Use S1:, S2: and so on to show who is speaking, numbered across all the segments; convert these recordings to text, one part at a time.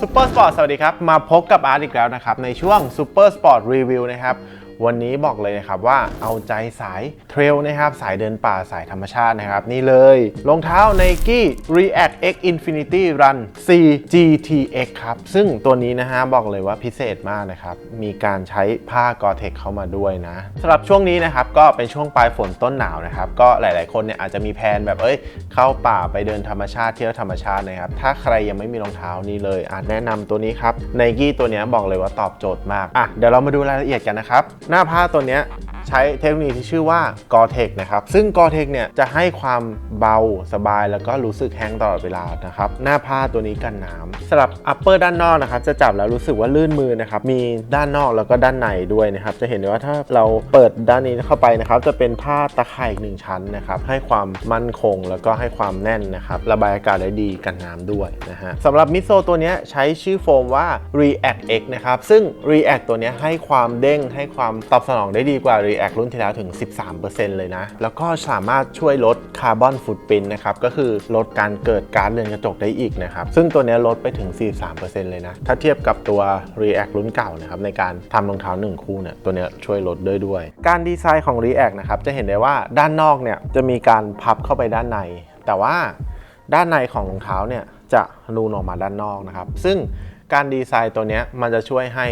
S1: ซูเปอร์สปอร์ตสวัสดีครับ มาพบกับอาร์ตอีกแล้วนะครับ ในช่วงซูเปอร์สปอร์ตรีวิวนะครับ วันนี้บอกเลยนะครับว่าเอาใจสายเทรลนะครับสายเดินป่าสายธรรมชาตินะครับ นี่เลยรองเท้า Nike React X Infinity Run C GTX ครับ ซึ่งตัวนี้นะฮะบอกเลยว่าพิเศษมากนะครับ มีการใช้ผ้ากอเทคเข้ามาด้วยนะสำหรับช่วงนี้นะครับก็เป็นช่วงปลายฝนต้นหนาวนะครับ ก็หลาย ๆ คนเนี่ยอาจจะมีแผนแบบเอ้ย เข้าป่าไปเดินธรรมชาติเที่ยวธรรมชาตินะครับ ถ้าใครยังไม่มีรองเท้านี้เลยอาจแนะนำตัวนี้ครับ Nike ตัวนี้บอกเลยว่าตอบโจทย์มากอะเดี๋ยวเรามาดูรายละเอียดกันนะครับหน้าผ้าตัวเนี้ย ใช้เทคโนโลยีที่ชื่อว่า Gore-Tex นะครับ ซึ่ง Gore-Tex เนี่ยจะให้ความเบาสบายแล้วก็รู้สึกแห้งตลอดเวลานะครับ หน้าผ้าตัวนี้กันน้ำสำหรับ upper ด้านนอกนะครับ จะจับแล้วรู้สึกว่าลื่นมือนะครับ มีด้านนอกแล้วก็ด้านในด้วยนะครับ จะเห็นได้ว่าถ้าเราเปิดด้านนี้เข้าไปนะครับ จะเป็นผ้าตะข่ายอีกหนึ่งชั้นนะครับ ให้ความมั่นคงแล้วก็ให้ความแน่นนะครับ ระบายอากาศได้ดีกันน้ำด้วยนะฮะสำหรับมิโซตัวนี้ใช้ชื่อโฟมว่า React X นะครับ ซึ่ง React ตัวนี้ให้ความเด้งให้ความตอบสนองได้ดีกว่า React รุ่นที่แล้วถึง 13%เลยนะ แล้วก็สามารถช่วยลดคาร์บอนฟุตปรินนะครับ ก็คือลดการเกิดกาซเรือนกระจกได้อีกนะครับ ซึ่งตัวนี้ลดไปถึง 43%เลยนะ ถ้าเทียบกับตัว React รุ่นเก่านะครับในการทำรองเท้า 1 คู่เนี่ยตัวนี้ช่วยลดด้วยด้วย การดีไซน์ของ React นะครับจะเห็นได้ว่าด้านนอกเนี่ยจะมีการพับเข้าไปด้านใน แต่ว่าด้านในของรองเท้าเนี่ยจะนูนออกมาด้านนอกนะครับ ซึ่งการดีไซน์ตัวนี้มันจะช่วยให้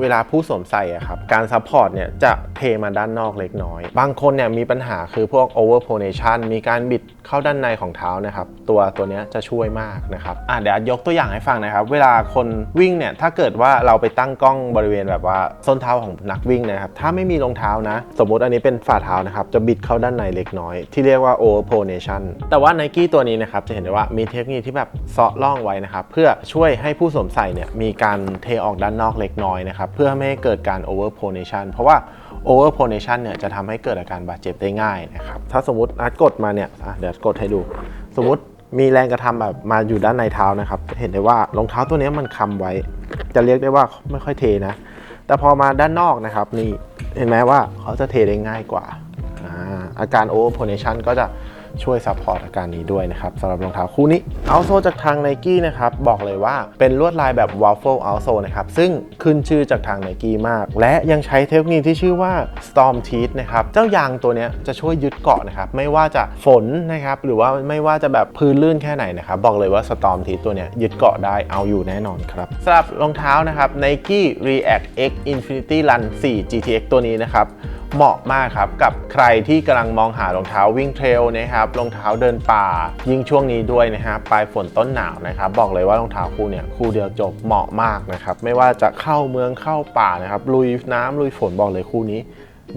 S1: เวลาผู้สวมใส่อะครับการซัพพอร์ตเนี่ยจะเทมาด้านนอกเล็กน้อย บางคนเนี่ยมีปัญหาคือพวก overpronation มีการบิดเข้าด้านในของเท้านะครับ ตัวตัวเนี้ยจะช่วยมากนะครับอะเดี๋ยวยกตัวอย่างให้ฟังนะครับ เวลาคนวิ่งเนี่ยถ้าเกิดว่าเราไปตั้งกล้องบริเวณแบบว่าส้นเท้าของนักวิ่งนะครับถ้าไม่มีรองเท้านะ สมมุติอันนี้เป็นฝ่าเท้านะครับจะบิดเข้าด้านในเล็กน้อย ที่เรียกว่า overpronation แต่ว่า Nike ตัวนี้นะครับจะเห็นได้ว่ามีเทคนิคที่แบบเซาะล่องไว้นะครับเพื่อช่วยให้ผู้สวมใส่เนี่ยมีการเทออกด้านนอกเล็กน้อยนะครับเพื่อไม่ให้เกิดการ overpronation เพราะว่า overpronation เนี่ยจะทำให้เกิดอาการบาดเจ็บได้ง่ายนะครับถ้าสมมติอาร์ตกดมาเนี่ยเดี๋ยวกดให้ดู สมมติมีแรงกระทำแบบมาอยู่ด้านในเท้านะครับ เห็นได้ว่ารองเท้าตัวนี้มันค้ำไว้ จะเรียกได้ว่าไม่ค่อยเทนะ แต่พอมาด้านนอกนะครับนี่เห็นไหมว่าเขาจะเทได้ง่ายกว่าอาการ overpronation ก็จะ ช่วยซัพพอร์ตอาการนี้ด้วยนะครับสำหรับรองเท้าคู่นี้เอาโซจากทาง n i กี้นะครับบอกเลยว่าเป็นลวดลายแบบ waffle o u t s o นะครับซึ่งขึ้นชื่อจากทาง n i กี้มาก และยังใช้เทคโนโลยีที่ชื่อว่า storm teeth นะครับเจ้ายางตัวนี้จะช่วยยึดเกาะนะครับไม่ว่าจะฝนนะครับหรือว่าไม่ว่าจะแบบพื้นลื่นแค่ไหนนะครับบอกเลยว่า storm teeth ตัวนี้ยยึดเกาะได้เอาอยู่แน่นอนครับสำหรับรองเท้านะครับ Nike React X Infinity Run 4 GTX ตัวนี้นะครับ เหมาะมากครับ กับใครที่กำลังมองหารองเท้าวิ่งเทรลนะครับรองเท้าเดินป่า ยิ่งช่วงนี้ด้วยนะฮะปลายฝนต้นหนาวนะครับ บอกเลยว่ารองเท้าคู่เนี่ยคู่เดียวจบเหมาะมากนะครับ ไม่ว่าจะเข้าเมืองเข้าป่านะครับลุยน้ำลุยฝนบอกเลยคู่นี้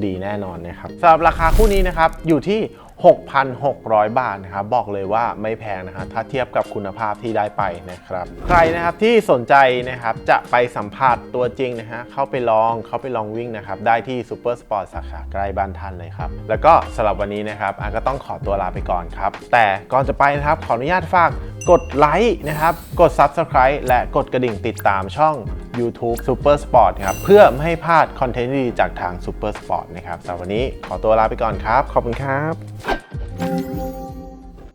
S1: ดีแน่นอนนะครับสำหรับราคาคู่นี้นะครับอยู่ที่ 6,600 บาทนะครับบอกเลยว่าไม่แพงนะครับถ้าเทียบกับคุณภาพที่ได้ไปนะครับ ใครนะครับที่สนใจนะครับจะไปสัมผัสตัวจริงนะฮะเข้าไปลองเข้าไปลองวิ่งนะครับได้ที่ซูเปอร์สปอร์ตสาขาใกล้บ้านท่านเลยครับ แล้วก็สำหรับวันนี้นะครับอาก็ต้องขอตัวลาไปก่อนครับ แต่ก่อนจะไปนะครับขออนุญาตฝากกดไลค์นะครับกด Subscribe และกดกระดิ่งติดตามช่อง YouTube Super Sport ครับ เพื่อไม่ให้พลาดคอนเทนต์ดีจากทาง Super Sport นะครับสำหรับวันนี้ขอตัวลาไปก่อนครับ ขอบคุณครับ